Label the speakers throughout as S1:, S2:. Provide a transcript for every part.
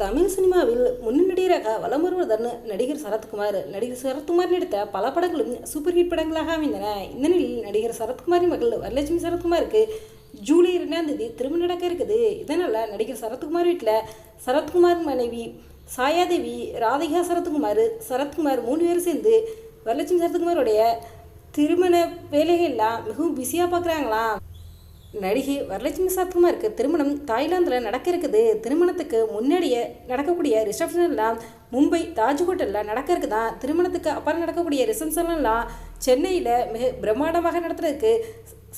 S1: தமிழ் சினிமாவில் முன்னணி நடிகராக வலம் வருவதன் நடிகர் சரத்குமார் நடிகர் சரத்குமார் நடித்த பல படங்களும் சூப்பர் ஹிட் படங்களாக அமைந்தன. இந்த நிலையில் நடிகர் சரத்குமாரின் மகள் வரலட்சுமி சரத்குமாருக்கு ஜூலை இரண்டாம் தேதி திருமணம் நடக்க இருக்குது. இதனால் நடிகர் சரத்குமார் வீட்டில் சரத்குமார் மனைவி சாயாதேவி ராதிகா சரத்குமார் சரத்குமார் மூணு பேரும் சேர்ந்து வரலட்சுமி சரத்குமாருடைய திருமண வேலைகள்லாம் மிகவும் பிஸியாக பார்க்குறாங்களாம். நடிகை வரலட்சுமி சரத்குமாருக்கு திருமணம் தாய்லாந்தில் நடக்க இருக்குது திருமணத்துக்கு முன்னாடியே நடக்கக்கூடிய ரிசப்ஷன்லாம் மும்பை தாஜ் ஹோட்டலில் நடக்க இருக்குதான் திருமணத்துக்கு அப்புறம் நடக்கக்கூடிய ரிசப்ஷன்லாம் சென்னையில் மிக பிரம்மாண்டமாக நடத்துறதுக்கு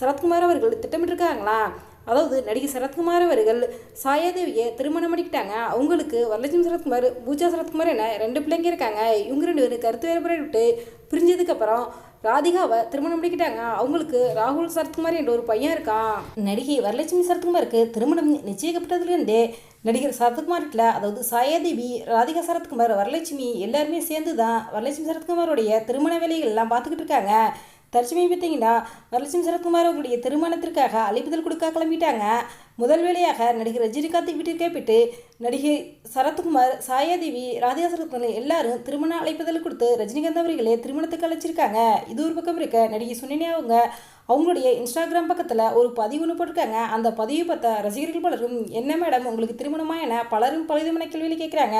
S1: சரத்குமார் அவர்கள் திட்டமிட்டிருக்காங்களா? அதாவது நடிகை சரத்குமார் அவர்கள் சாயாதேவியை திருமணம் பண்ணிக்கிட்டாங்க. அவங்களுக்கு வரலட்சுமி சரத்குமார் பூஜா சரத்குமார் என ரெண்டு பிள்ளைங்க இருக்காங்க. இவங்க ரெண்டு பேரும் கருத்து வேறுபாடு விட்டு பிரிஞ்சதுக்கப்புறம் ராதிகாவை திருமணம் பண்ணிக்கிட்டாங்க. அவங்களுக்கு ராகுல் சரத்குமார் என்ற ஒரு பையன் இருக்கான். நடிகை வரலட்சுமி சரத்குமாருக்கு திருமணம் நிச்சயிக்கப்பட்டதுலேருந்தே நடிகர் சரத்குமார் வீட்டில் அதாவது சாயாதேவி ராதிகா சரத்குமார் வரலட்சுமி எல்லாருமே சேர்ந்து தான் வரலட்சுமி சரத்குமாரோடைய திருமண வேலைகள் எல்லாம் பார்த்துக்கிட்டு இருக்காங்க. தற்சமயம் பார்த்தீங்கன்னா வரலட்சுமி சரத்குமார் அவர்களுடைய திருமணத்திற்காக அழைப்புதல் கொடுக்க கிளம்பிட்டாங்க. முதல் வேலையாக நடிகர் ரஜினிகாந்த் வீட்டிற்கே போயிட்டு நடிகை சரத்குமார் சாயாதேவி ராதிகா சரத்குமார் எல்லாரும் திருமண அழைப்புதல் கொடுத்து ரஜினிகாந்த் அவர்களே திருமணத்துக்கு அழைச்சிருக்காங்க. இது ஒரு பக்கம் இருக்க நடிகை சுனினி அவங்க அவங்களுடைய இன்ஸ்டாகிராம் பக்கத்தில் ஒரு பதிவு ஒன்று போட்டிருக்காங்க. அந்த பதிவை பார்த்தா ரசிகர்கள் பலரும் என்ன மேடம் உங்களுக்கு திருமணமா என பலரும் பலவிதமான கேள்விகளை கேட்குறாங்க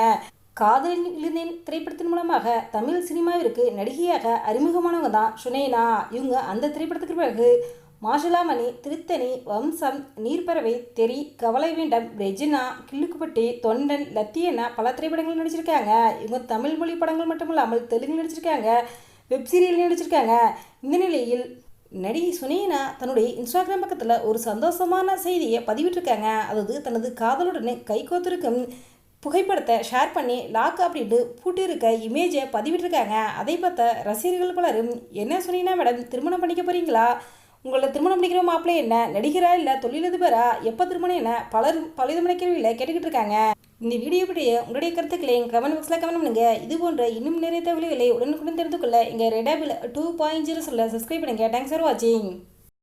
S1: காதலின் திரைப்படத்தின் மூலமாக தமிழ் சினிமாவிற்கு நடிகையாக அறிமுகமானவங்க தான் சுனேனா இவங்க அந்த திரைப்படத்துக்கு பிறகு மாஷலாமணி திருத்தணி வம்சம் நீர்ப்பறவை தெரி கவலை வேண்டம் ரெஜினா கிள்ளுக்குப்பட்டி தொண்டன் லத்தியனா பல திரைப்படங்கள் நடிச்சிருக்காங்க. இவங்க தமிழ் மொழி படங்கள் மட்டும் இல்லாமல் தெலுங்கு நடிச்சிருக்காங்க வெப்சீரியல் நடிச்சிருக்காங்க. இந்த நிலையில் நடிகை சுனேனா தன்னுடைய இன்ஸ்டாகிராம் பக்கத்தில் ஒரு சந்தோஷமான செய்தியை பதிவிட்டிருக்காங்க. அதாவது தனது காதலுடனே கைகோத்திருக்கும் புகைப்படத்தை ஷேர் பண்ணி லாக் அப்படின்ட்டு பூட்டியிருக்க இமேஜை பதிவிட்டிருக்காங்க. அதை பார்த்த ரசிகர்கள் பலரும் என்ன சொன்னீங்கன்னா மேடம் திருமணம் பண்ணிக்க போகிறீங்களா உங்களை திருமணம் பண்ணிக்கிற மாப்பிள்ளை என்ன? நடிகரா இல்லை தொழிலதிபரா? எப்போ திருமணம் என்ன? பலரும் பலவிதமான கேள்வியில் கேட்டுக்கிட்டு இருக்காங்க. இந்த வீடியோ பற்றிய உங்களுடைய கருத்துக்களை எங்கள் கமெண்ட் பாக்ஸில் கமெண்ட் பண்ணுங்கள் இது போன்ற இன்னும் நிறைய தகவல்களை உடனுக்குடன் தெரிந்து கொள்ள எங்கள் ரெடாபில் டூ பாயிண்ட் ஜீரோ சொல்ல சப்ஸ்கிரைப் பண்ணுங்கள் தேங்க்ஸ் ஃபார் வாட்சிங்